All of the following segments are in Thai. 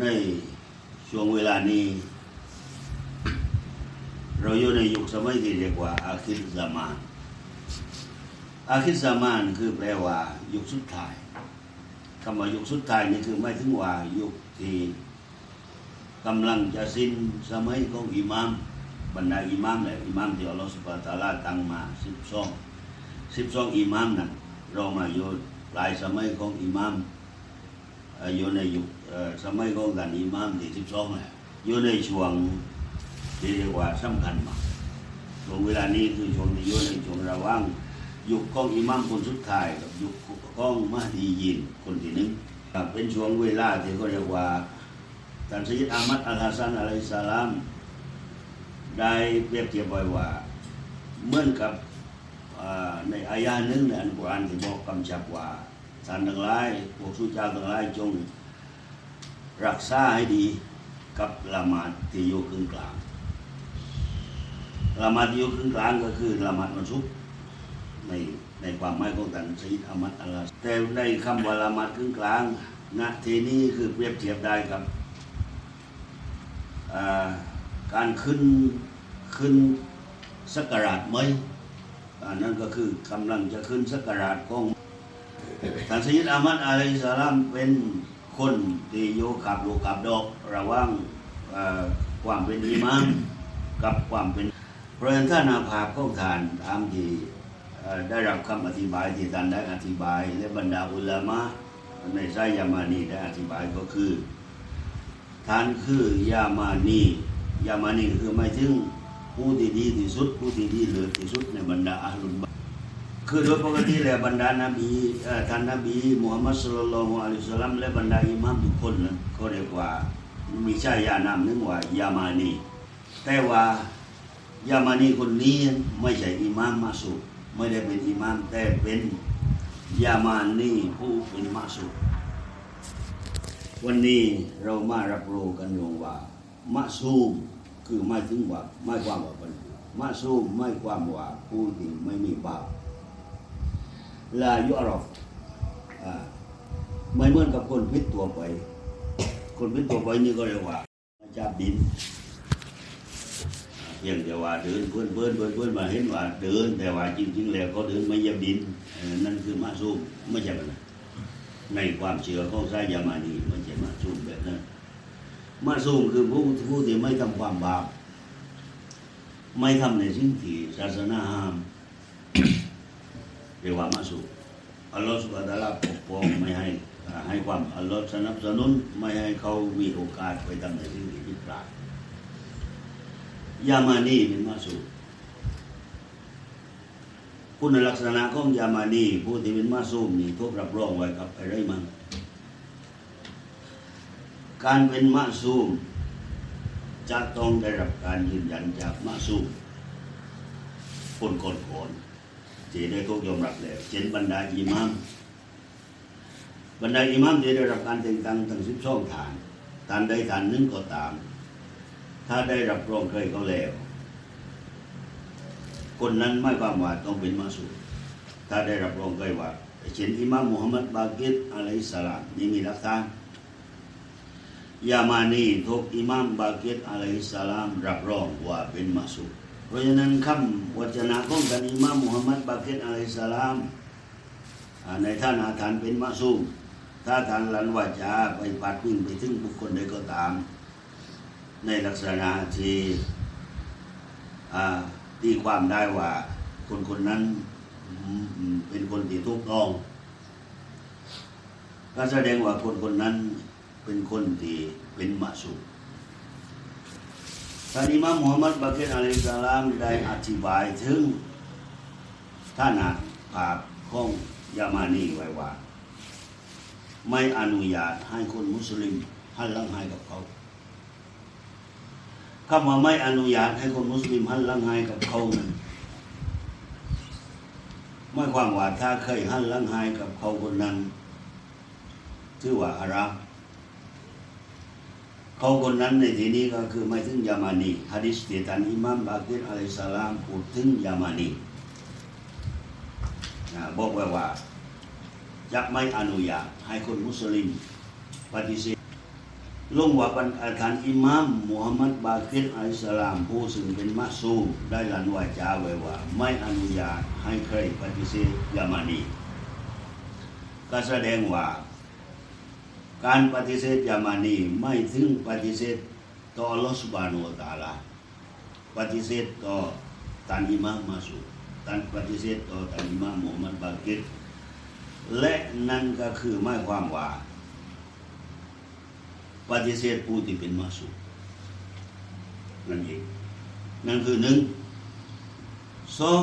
ในช่วงเวลานี้ เราอยู่ในยุคสมัยที่เรียกว่า อาคิรซามาน อาคิรซามานคือแปลว่ายุคสุดท้ายคำว่ายุคสุดท้ายนี่คือไม่ถึงว่ายุคที่กำลังจะสิ้นสมัยของอิหมามบรรดาอิหมามแหละอิหมามที่อัลลอฮฺสุบะตาลาตั้งมาสิบสองสิบสองอิหมามนั้นเรามาอยู่ปลายสมัยของอิหมาม อยู่ในยุคสมัยของการอิหมามที่สิบสองแหละอยู่ในช่วงที่เรียกว่าสำคัญมากช่วงเวลานี้คือช่วงที่อยู่ในช่วงระว่างยุคของอิหมามคนสุดท้ายกับยุคของมหดียินคนที่หนึ่งเป็นช่วงเวลาที่เขาเรียกว่าท่านสยิดอามัดอัลฮัสซันอะลัยฮิสลาม ได้เปรียบเทียบไว้ว่าเหมือนกับในอายาหนึ่งในอันกุรอานที่บอกกำชับว่า ท่านทั้งหลายพวกสู้เจ้าทั้งหลายจง รักษาให้ดีกับละหมาดที่อยู่ครึ่งกลางละหมาดที่อยู่ครึ่งกลางก็คือละหมาดวันศุกร์ในในความหมายของท่านสยิดอามัดอัลฮัสซันแต่ในคำว่าละหมาดครึ่งกลางณทีนี้คือเปรียบเทียบได้กับการขึ้นขึ้นสักการะไหมอันนั้นก็คือกำลังจะขึ้นสักการะของ ท่านสยิดอามัดอะลัยสลามเป็นคนที่โยกับโลกับดอกระว่างความเป็นอิมามกับความเป็นเพราะฉะนั้นถ้านาภาพของทานตามที่ได้รับคำอธิบายที่ท่านได้อธิบาย และบรรดาอุลามะในไซยามานีได้อธิบายก็คือท่านคือยามานียามานีคือหมายถึงผู้ที่ดีที่สุดผู้ที่ดีเลิศที่สุดในบรรดาอาลุบะ คือโดยปกติแล้วบรรดานบีท่านนบีมุฮัมมัดสุลลัลฮุอะลัยฮิสลลัมและบรรดาอิหมามทุกคนเขาเรียกว่ามีชายานามนึงว่ายามานีแต่ว่ายามานีคนนี้ไม่ใช่อิหมามมาสุไม่ได้เป็นอิหมามแต่เป็นยามานีผู้เป็นมาสุวันนี้เรามารับรู้กันลงว่ามะซูมคือไม่ถึงว่าไม่ความว่าเป็นมะซูมไม่ความว่าผู้ที่ไม่มีบาป ลายุอรอฟไม่เหมือนกับคนพิษตัวไป คนพิษตัวไปนี่ก็เรียกว่ามาจับดินเพียงแต่ว่าเดินเพื่อนเพื่อนเพื่อนเพื่อนมาเห็นว่าเดิน แต่ว่าจริง ๆ แล้วเขาเดินไม่เหยียบดินนั่นคือมะซูมไม่ใช่แบบนั้นในความเชื่อของสายามานีมันจะมาซูมแบบนั้นมาซูมคือผู้ผู้ที่ไม่ทำความบาปไม่ทำในสิ่งที่ศาสนาห้าม วามาซูมอัลลอฮฺสุบฮานะฮูวะตะอาลาปกป้องไม่ให้ให้ความอัลลอฮฺสนับสนุนไม่ให้เขามีโอกาสไปทำในสิ่งที่ผิดพลาดยามานีเป็นมาซูมคุณลักษณะของยามานีผู้ที่เป็นมาซูมนี่ทุกรับรองไว้กับอะไรมันการเป็นมาซูมจะต้องได้รับการยืนยันจากมาซูมคนก่อนก่อนๆ ที่ได้ทุกยอมรับแล้วเช่นบรรดาอิหมามบรรดาอิหมามที่ได้รับการแต่งตั้งทั้งสิบสองฐานฐานใดฐานหนึ่งก็ตาม ถ้าได้รับรองเคยเขาแล้ว คนนั้นไม่ความว่าต้องเป็นมาสูถ้าได้รับรองเคยว่าเช่นอิหม่ามมุฮัมมัดบากิรอะลัยสลามนี่มีหลักฐานยามานีทุกอิหม่ามบากิรอะลัยสลามรับรองว่าเป็นมาสูม เพราะฉะนั้นคำวจนะของท่านอิม่ามมุฮัมมัดบากิรอะลัยฮิสลามในท่านอาฐานเป็นมาสูมถ้าทานลันวาจาไปปัดวิ่งไปถึงบุคคลใดก็ตาม ในลักษณะที่ตีความได้ว่าคนคนนั้นเป็นคนที่ถูกต้องก็แสดงว่าคนคนนั้นเป็นคนที่เป็นมะสูม ท่านอิมามมุฮัมมัดบาเกตอะลัยฮิสสลามได้อธิบายถึงท่านะภาพของยามานีไว้ว่า ไม่อนุญาตให้คนมุสลิมหันหลังให้กับเขาคำว่าไม่อนุญาตให้คนมุสลิมหันหลังให้กับเขานั้นไม่ความว่าถ้าเคยหันหลังให้กับเขาคนนั้นถือว่าอารัม เขาคนนั้นในที่นี้ก็คือไม่ถึงยามานีฮะดิษที่ท่านอิหมัมบากิรอะลัยสลามพูดถึงยามานีนะบอกไว้ว่าจะไม่อนุญาตให้คนมุสลิมปฏิเสธลงว่าบรรอาจารย์อิหมามมุฮัมมัดบากิรอัลสลามผู้ซึ่งเป็นมัสซูมได้ลันวาจาไว้ว่า ไม่อนุญาตให้ใครปฏิเสธยามานีก็แสดงว่า การปฏิเสธยามานีไม่ถึงปฏิเสธต่ออัลลอฮฺสุบานุตาลาปฏิเสธต่อท่านอิหมามมาสูท่านปฏิเสธต่อท่านอิหมามมุฮัมมัดบากิรและนั่นก็คือหมายความว่า ปฏิเสธผู้ที่เป็นมาสูนั่นเองนั่นคือหนึ่งสอง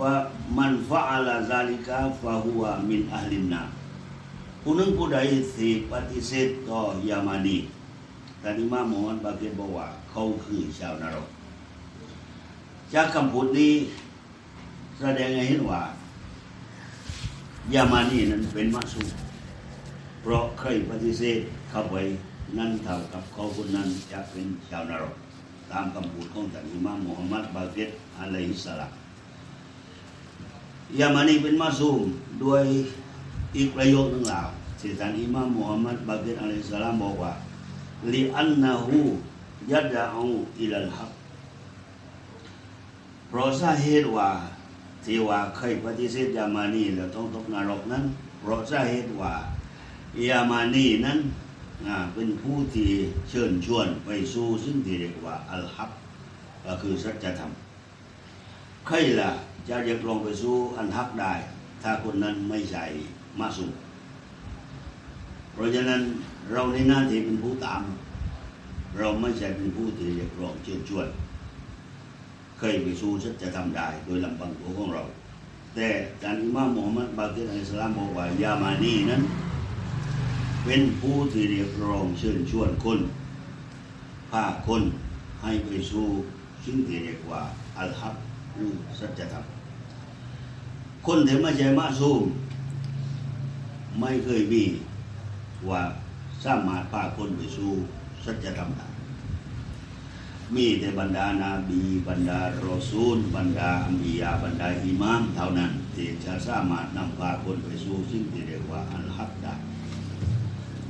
ว่ามันฟะอาลาซาลิกาฟะฮุวามินอัลลินนา ผู้นึงผู้ใดที่ปฏิเสธต่อยามานีท่านิมามมุฮัมมัดบาเกิรบอกว่า เขาคือชาวนรก จากคำพูดนี้แสดงให้เห็นว่ายามานีนั้นเป็นมัสูเพราะเคยปฏิเสธเข้าไปนั่นเท่ากับเขาคนนั้นจะเป็นชาวนรก ตามคำพูดของท่านอิมามมุฮัมมัดบาเกตอะลัยฮิสสลามยามานีเป็นมัสูมด้วย อีกประโยคหนึ่งแล้วที่ท่านอิมามมุฮัมมัดบาเกตอะลัยสลามบอกว่าลิอันนะฮูยัดะอูอิลัลฮักเพราะสาเหตุว่าที่ว่าเคยปฏิเสธยามานีแล้วต้องตกนรกนั้นเพราะสาเหตุว่ายามานีนั้นอ่าเป็นผู้ที่เชิญชวนไปสู่ซึ่งที่เรียกว่าอัลฮักก็คือสัจธรรมใครล่ะจะเรียกลงไปสู่อันฮักได้ ถ้าคนนั้นไม่ใช่ มาสุเพราะฉะนั้นเราในหน้าที่เป็นผู้ตาม เราไม่ใช่เป็นผู้ที่เรียกร้องเชิญชวนเคยไปสู่สัจธรรมได้โดยลำพังตัวของเรา แต่อาจารย์อิมามมุฮัมมัดบากิรอัลสลามบอกว่ายามานีนั้น เป็นผู้ที่เรียกร้องเชิญชวนคนพาคนให้ไปสู่สิ่งที่เรียกว่าอัลฮักหรือสัจธรรมคนที่ไม่ใช่มาซูม ไม่เคยมีว่าสามารถพาคนไปสู่สัจธรรมได้มีแต่บรรดานาบีบรรดารอซูล บรรดาอัมบียาบรรดาอิมามเท่านั้นที่จะสามารถนำพาคนไปสู่สิ่งที่เรียกว่าอัลฮักได้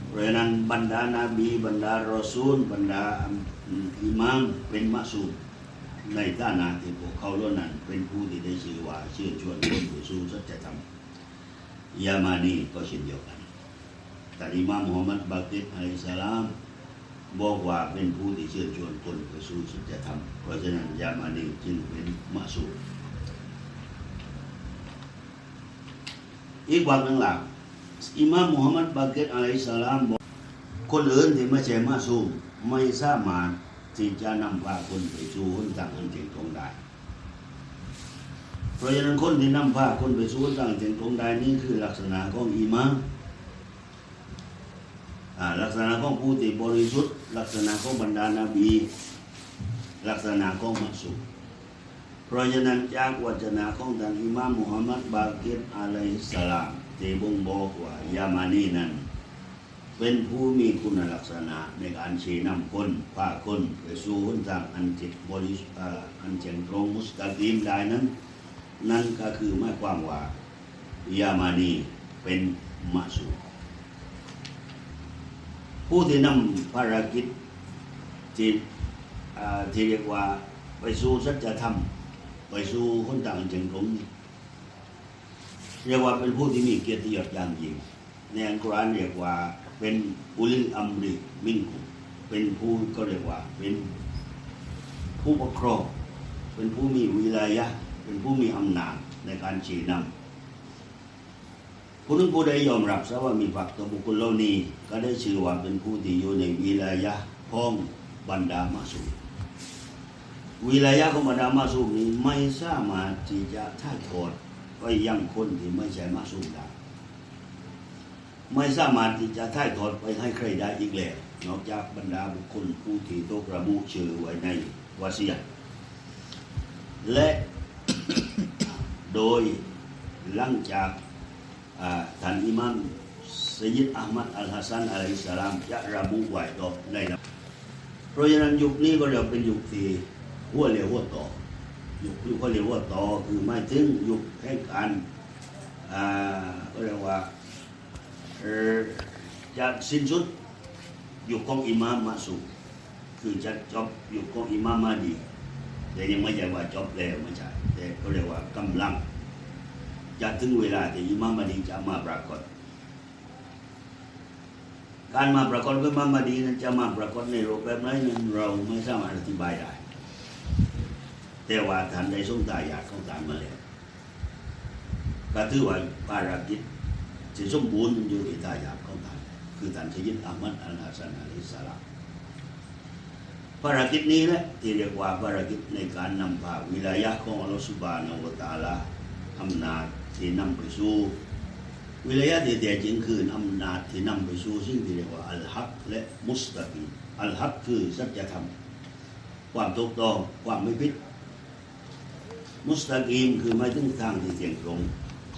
เพราะนั้นบรรดานาบี บรรดารอซูล บรรดาอิมามเป็นมัสูมในฐานะที่พวกเขาเหล่านั้นเป็นผู้ที่ได้ชื่อว่าเชื่อชวนคนไปสู่สัจธรรม ยามานีก็เช่นเดียวกันแต่อิมามมุฮัมมัดบากิรอะลัยสลามบอกว่าเป็นผู้ที่เชิญชวนคนไปสู่สัจธรรมเพราะฉะนั้นยามานีจึงเป็นมาสูอีกวันหนึ่งหลังอิมามมุฮัมมัดบาเกตอะลัยสลามบอกคนอื่นที่ไม่ใช่มาสูไม่สามารถที่จะนำพาคนไปสู่หนทางอันเจริญตรงได้ ราะฉะนั้นคนที่นำพาคนไปสู่หนทางอันเจริญตรงได้นี่คือลักษณะของอิมาลักษณะของผู้ที่บริสุทธิ์ ลักษณะของบรรดานาบี ลักษณะของมัสุเพราะฉะนั้นจากวจนะของท่านอิมามมุฮัมมัดบากิรอะลัยสลามที่บ่งบอกว่ายามานีนั้น เป็นผู้มีคุณลักษณะในการชี้นำคนพาคนไปสู่หนทางอันจิตบริสุทธิ์อ่าอันเจริญตรงมุสตากีมได้นั้น นั่นก็คือหมายความว่ายามานีเป็นมัสุผู้ที่นำภารกิจที่ที่เรียกว่าไปสู่สัจธรรม ไปสู่คนต่างจังกรมนี่เรียกว่าเป็นผู้ที่มีเกียรติยศอย่างยิ่งในอัลกุรอานเรียกว่าเป็นอุลิลอัมริมินกุเป็นผู้ก็เรียกว่าเป็นผู้ปกครองเป็นผู้มีวิลายะ เป็นผู้มีอำนาจในการชี้นำผู้นั้นผู้ใดยอมรับซะว่ามีฝักต่อบุคคลเหล่านี้ ก็ได้ชื่อว่าเป็นผู้ที่อยู่ในวิลายะห์ของบรรดามาสูมวิลายะของบรรดามาสูมนี้ไม่สามารถที่จะถ่าทอดไปยังคนที่ไม่ใช่มาสูมได้ไม่สามารถที่จะถ่ายทอดไปให้ใครได้อีกแล้วนอกจากบรรดาบุคคลผู้ที่ตกระบุชื่อไว้ในวาซียและ โดยหลังจากอ่าท่านอิมัมสยิดอัลมัดอัลฮัสซันอะลัยสลามจะระบุไว้ต่อในนั้นเพราะฉะนั้นยุคนี้ก็เรียกเป็นยุคที่หัวเรียวหัวต่อ ยุคยุคหัวเรียวหัวต่อคือไม่ถึงยุคแห่งการก็เรียกว่าจะสิ้นสุดยุคของอิมามมาสูคือจะจบยุคของอิมามมาดี แต่ยังไม่ใช่ว่าจบแล้วไม่ใช่แต่ก็เรียกว่ากำลังจะถึงเวลาที่อิมามมาดีจะมาปรากฏ การมาปรากฏของอิมามมาดีนั้นจะมาปรากฏในรูปแบบไหนนั้นเราไม่สามารถอธิบายได้ แต่ว่าท่านได้ทรงตายอยากของท่านมาแล้วก็ถือว่าภารกิจที่สมบูรณ์อยู่ที่ตายอยากของท่านคือท่านชยิดอามัดอัลฮัสนอะลัยฮิสสลาม ภารกิจนี้แหละที่เรียกว่าภารกิจในการนำพาวิลายะของอัลลอฮฺสุบานะฮูวตาลาอำนาจที่นำไปสู่วิลายะที่แท้จริงคืออำนาจที่นำไปสู่สิ่งที่เรียกว่าอัลฮักและมุสตะกีมอัลฮักคือสัจธรรม ความถูกต้องความไม่ผิด มุสตากีมคือไม่ถึงทางที่เที่ยงตรง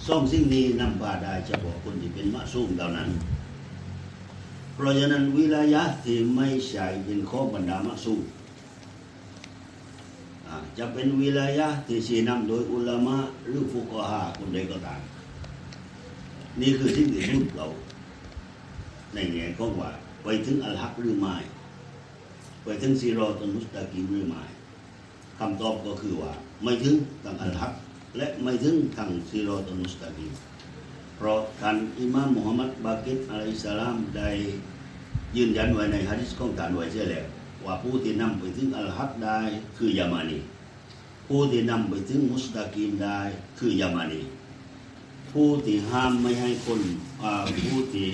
ซ่อมสิ่งนี้นำพาได้เฉพาะคนที่เป็นมะซูมเท่านั้น เพราะฉะนั้นวิลายะที่ไม่ใช่เป็นข้อบรรดามะซูจะเป็นวิลายะที่ชี้นำโดยอุลามะหรือฟุกฮาคนใดก็ตาม นี่คือสิ่งที่รุ่นเรา ในแง่ของว่า ไปถึงอัลฮักหรือไม่ไปถึงซีรอตันมุสตากีมหรือไม่คำตอบก็คือว่า ไม่ถึงทางอัลฮักและไม่ถึงทางซีรอตันมุสตากีม เพราะท่านอิมามมุฮัมมัดบากิดอะลัยสลามได้ยืนยันไว้ในฮะดิษของท่านไว้เสียแล้วว่าผู้ที่นำไปถึงอัลฮักได้คือยามานีผู้ที่นำไปถึงมุสตากีมได้คือยามานีผู้ที่ห้ามไม่ให้คนผู้ที่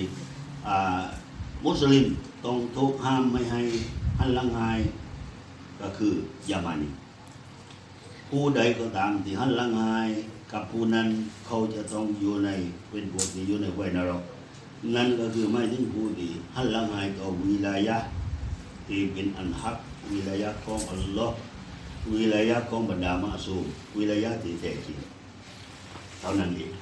มุสลิมต้องถูกห้ามไม่ให้หันลังหายก็คือยามานี ผู้ใดก็ตามที่หันหลังหายกับผู้นั้นเขาจะต้องอยู่ในเป็นพวกที่อยู่ในไฟนรก นั่นก็คือไม่ถึงผู้ที่หันหลังหายต่อวิลายะที่เป็นอันฮักวิลายะของอัลลอฮ์วิลายะของบรรดามะซูมวิลายะที่แท้จริงเท่านั้นเอง